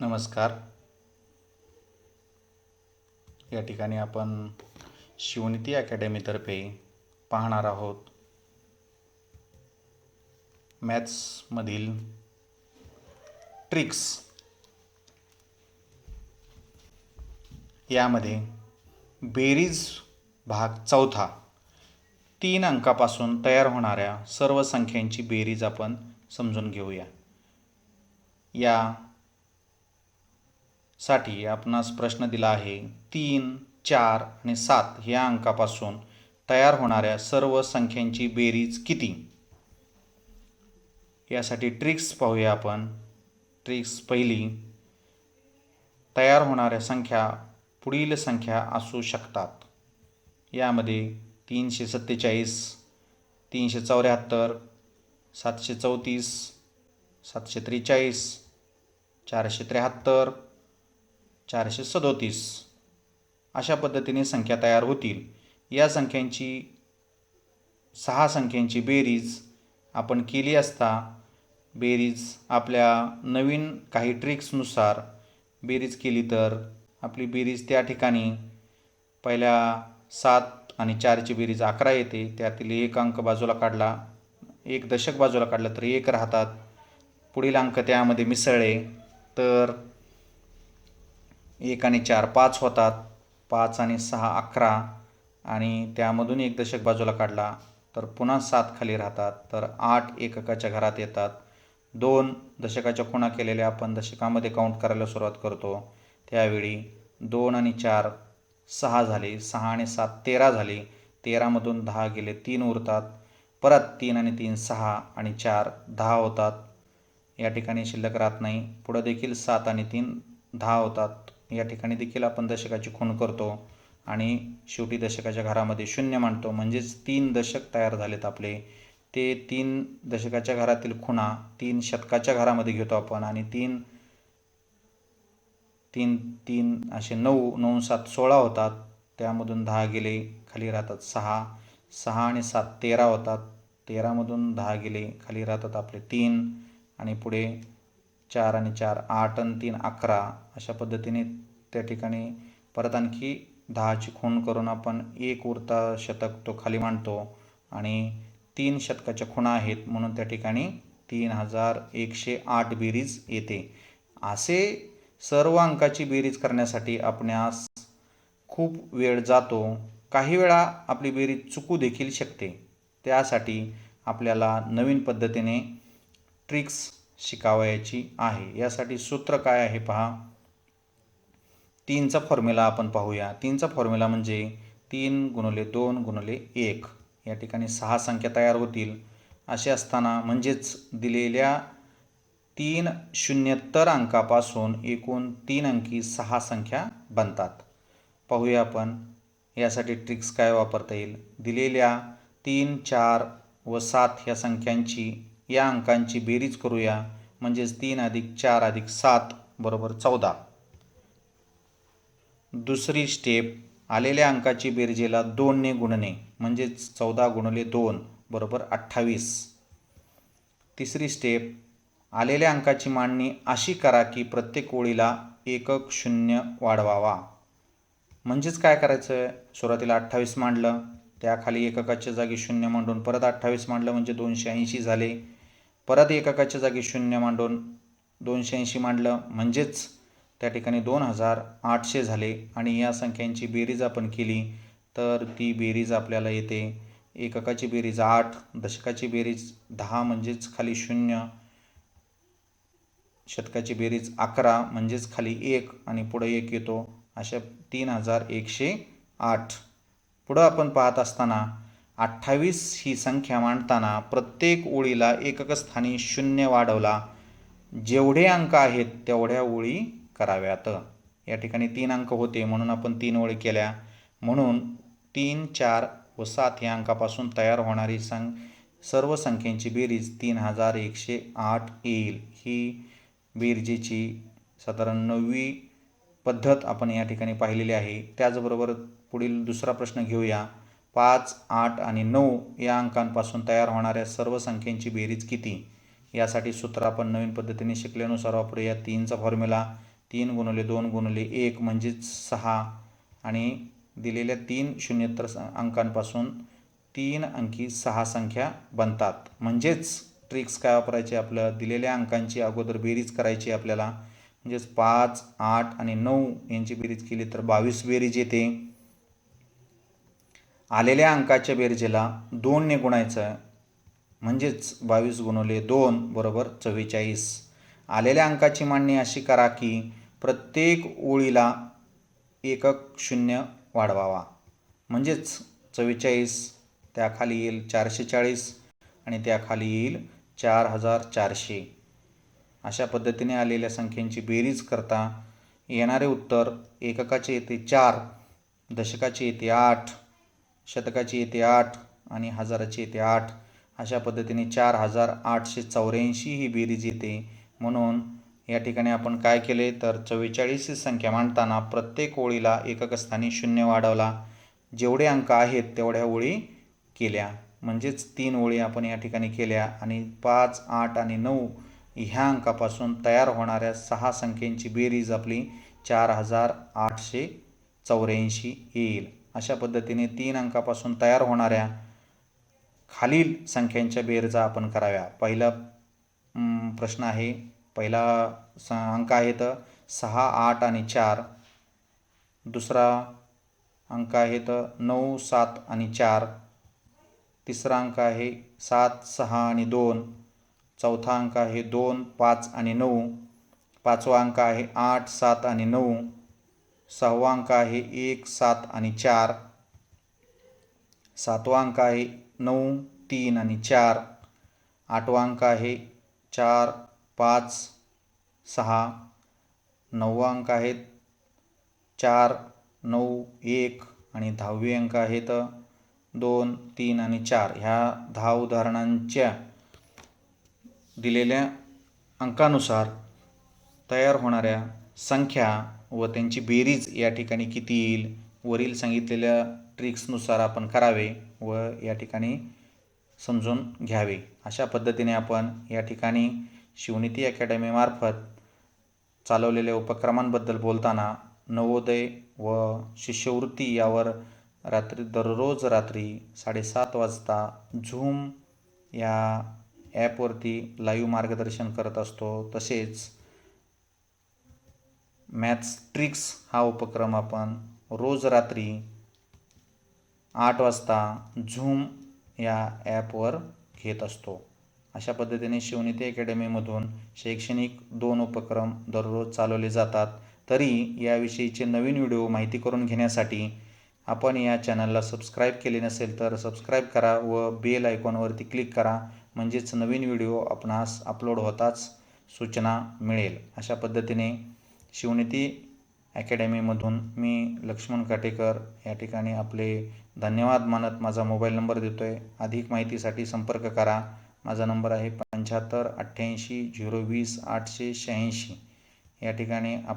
नमस्कार. या ठिकाणी आपण शिवनीती अकॅडमीतर्फे पाहणार आहोत. मॅथ्समधील ट्रिक्स यामध्ये बेरीज भाग चौथा तीन अंकापासून तयार होणाऱ्या सर्व संख्यांची बेरीज आपण समजून घेऊया. या साठी आपणास प्रश्न दिला आहे. तीन चार आणि सात या अंकापासून तयार होणाऱ्या सर्व संख्यांची बेरीज किती? यासाठी ट्रिक्स पाहूया आपण. ट्रिक्स पहिली तयार होणाऱ्या संख्या पुढील संख्या असू शकतात. यामध्ये तीनशे सत्तेचाळीस तीनशे चौऱ्याहत्तर सातशे चौतीस सातशे त्रेचाळीस चारशे त्र्याहत्तर चारशे सदोतीस. अशा पद्धतीने संख्या तयार होतील. या संख्यांची सहा संख्यांची बेरीज आपण केली असता बेरीज आपल्या नवीन काही ट्रिक्सनुसार बेरीज केली तर आपली बेरीज त्या ठिकाणी पहिल्या सात आणि चारची बेरीज अकरा येते. त्यातील एक अंक बाजूला काढला एक दशक बाजूला काढलं तर एक राहतात. पुढील अंक त्यामध्ये मिसळले तर एक आणि चार पाच होतात. पाच आणि सहा अकरा. आणि त्यामधून एक दशक बाजूला काढला तर पुन्हा सात खाली राहतात. तर आठ एककाच्या घरात येतात. दोन दशकाच्या खुणा केलेल्या आपण दशकामध्ये काउंट करायला सुरुवात करतो. त्यावेळी दोन आणि चार सहा झाले सहा आणि सात तेरा झाले. तेरामधून दहा गेले तीन उरतात. परत तीन आणि तीन सहा आणि चार दहा होतात. या ठिकाणी शिल्लक राहत नाही. पुढं देखील सात आणि तीन दहा होतात. या ठिकाणी देखील आपण दशकाची खूण करतो आणि शेवटी दशकाच्या घरामध्ये शून्य मांडतो. म्हणजेच तीन दशक तयार झालेत आपले. ते तीन दशकाच्या घरातील खुणा तीन शतकाच्या घरामध्ये घेतो आपण आणि तीन तीन तीन असे नऊ नऊ सात सोळा होतात. त्यामधून दहा गेले खाली राहतात सहा. सहा आणि सात तेरा होतात. तेरामधून दहा गेले खाली राहतात आपले तीन. आणि पुढे चार आणि चार आठ आणि तीन अकरा अशा पद्धतीने त्या ठिकाणी परत आणखी दहाची खूण करून आपण एक उरता शतक तो खाली मांडतो आणि तीन शतकाच्या खुणा आहेत म्हणून त्या ठिकाणी तीन हजार एकशे आठ बेरीज येते. असे सर्व अंकाची बेरीज करण्यासाठी आपणास खूप वेळ जातो. काही वेळा आपली बेरीज चुकू देखील शकते. त्यासाठी आपल्याला नवीन पद्धतीने ट्रिक्स शिकावयाची आहे. यासाठी सूत्र काय आहे पहा. तीनचा फॉर्म्युला आपण पाहूया. तीनचा फॉर्म्युला म्हणजे तीन गुणले दोन गुणले एक. या ठिकाणी सहा संख्या तयार होतील. असे असताना म्हणजेच दिलेल्या तीन शून्यत्तर अंकापासून एकूण तीन अंकी सहा संख्या बनतात. पाहूया आपण. यासाठी ट्रिक्स काय वापरता येईल? दिलेल्या तीन चार व सात ह्या संख्यांची या अंकांची बेरीज करूया. म्हणजेच तीन अधिक चार अधिक सात बरोबर चौदा. दुसरी स्टेप आलेल्या अंकाची बेरजेला दोनने गुणणे. म्हणजेच चौदा गुणले दोन बरोबर अठ्ठावीस. तिसरी स्टेप आलेल्या अंकाची मांडणी अशी करा की प्रत्येक ओळीला एकक शून्य वाढवावा. म्हणजेच काय करायचं सुरुवातीला अठ्ठावीस मांडलं. त्याखाली एककाच्या जागी शून्य मांडून परत अठ्ठावीस मांडलं म्हणजे दोनशे ऐंशी झाले. परत एककाच्या जागी शून्य मांडून दोनशे ऐंशी मांडलं. म्हणजेच त्या ठिकाणी दोन हजार आठशे झाले आणि या संख्यांची बेरीज आपण केली तर ती बेरीज आपल्याला येते. एककाची बेरीज आठ दशकाची बेरीज दहा म्हणजेच खाली शून्य. शतकाची बेरीज अकरा म्हणजेच खाली एक आणि पुढं एक येतो. अशा तीन हजार एकशे आठ. पुढं आपण पाहत असताना अठ्ठावीस ही संख्या मांडताना प्रत्येक ओळीला एककस्थानी शून्य वाढवला. जेवढे अंक आहेत तेवढ्या ओळी कराव्यात. या ठिकाणी तीन अंक होते म्हणून आपण तीन ओळी केल्या. म्हणून तीन चार व सात या अंकापासून तयार होणारी सं सर्व संख्यांची बेरीज तीन हजार एकशे आठ येईल. ही बेरजेची साधारण नववी पद्धत आपण या ठिकाणी पाहिलेली आहे. त्याचबरोबर पुढील दुसरा प्रश्न घेऊया. पाच आठ आणि नऊ या अंकांपासून तयार होणाऱ्या सर्व संख्यांची बेरीज किती? यासाठी सूत्र आपण नवीन पद्धतीने शिकल्यानुसार वापरूया. तीनचा फॉर्म्युला तीन गुणवले दोन गुणवले एक म्हणजेच सहा. आणि दिलेल्या तीन शून्यत्तर स- अंकांपासून तीन अंकी सहा संख्या बनतात. म्हणजेच ट्रिक्स काय वापरायचे आपलं दिलेल्या अंकांची अगोदर बेरीज करायची आपल्याला. म्हणजेच पाच आठ आणि नऊ यांची बेरीज केली तर बावीस बेरीज येते. आलेल्या अंकाच्या बेरजेला दोनने गुणायचं म्हणजेच बावीस गुणवले दोन बरोबर चव्वेचाळीस. आलेल्या अंकाची मांडणी अशी करा की प्रत्येक ओळीला एकक शून्य वाढवावा. म्हणजेच चव्वेचाळीस त्याखाली येईल चारशे चाळीस आणि त्याखाली येईल चार हजार चारशे अशा पद्धतीने आलेल्या संख्येची बेरीज करता येणारे उत्तर एककाचे येते चार दशकाचे येते आठ शतकाची येते आठ आणि हजाराची येते आठ. अशा पद्धतीने चार हजार आठशे चौऱ्याऐंशी ही बेरीज येते. म्हणून या ठिकाणी आपण काय केले? तर चव्वेचाळीस संख्या मांडताना प्रत्येक ओळीला एकक स्थानी शून्य वाढवला. जेवढे अंक आहेत तेवढ्या ओळी केल्या. म्हणजेच तीन ओळी आपण या ठिकाणी केल्या आणि पाच आठ आणि नऊ ह्या अंकापासून तयार होणाऱ्या सहा संख्यांची बेरीज आपली चार हजार आठशे चौऱ्याऐंशी येईल. अशा पद्धतीने तीन अंकापासून तयार होणाऱ्या खालील संख्यांच्या बेरजा आपण कराव्या. पहिला प्रश्न आहे. पहिला स अंक आहे तर सहा आठ आणि चार. दुसरा अंक आहे तर नऊ सात आणि चार. तिसरा अंक आहे सात सहा आणि दोन. चौथा अंक आहे दोन पाच आणि नऊ. पाचवा अंक आहे आठ सात आणि नऊ. सहावा अंक आहे एक सात आणि चार. सातवा अंक आहे नऊ तीन आणि चार. आठवा अंक आहे चार पाच सहा. नववा अंक आहेत चार नऊ एक आणि दहावी अंक आहेत दोन तीन आणि चार. ह्या दहा उदाहरणांच्या दिलेल्या अंकानुसार तयार होणाऱ्या संख्या व त्यांची बेरीज या ठिकाणी किती येईल? वरील सांगितलेल्या ट्रिक्सनुसार आपण करावे व या ठिकाणी समजून घ्यावे. अशा पद्धतीने आपण या ठिकाणी शिवनीती अकॅडमीमार्फत चालवलेल्या उपक्रमांबद्दल बोलताना नवोदय व शिष्यवृत्ती यावर रात्री दररोज रात्री साडेसात वाजता झूम या ॲपवरती लाईव्ह मार्गदर्शन करत असतो. तसेच मॅथ्स ट्रिक्स हा उपक्रम आपण रोज रात्री आठ वाजता झूम या ॲपवर घेत असतो. अशा पद्धतीने शिवनीती अकॅडमीमधून शैक्षणिक दोन उपक्रम दररोज चालवले जातात. तरी याविषयीचे नवीन व्हिडिओ माहिती करून घेण्यासाठी आपण या चॅनलला सबस्क्राईब केले नसेल तर सबस्क्राईब करा व बेल आयकॉनवरती क्लिक करा. म्हणजेच नवीन व्हिडिओ आपणास अपलोड होताच सूचना मिळेल. अशा पद्धतीने शिवनीती अकॅडमीमधून मी लक्ष्मण काटेकर या ठिकाणी आपले धन्यवाद मानत माझा मोबाईल नंबर देतो आहे अधिक माहितीसाठी संपर्क करा. माझा नंबर आहे पंच्याहत्तर अठ्ठ्याऐंशी झिरो वीस आठशे शहाऐंशी. या ठिकाणी आप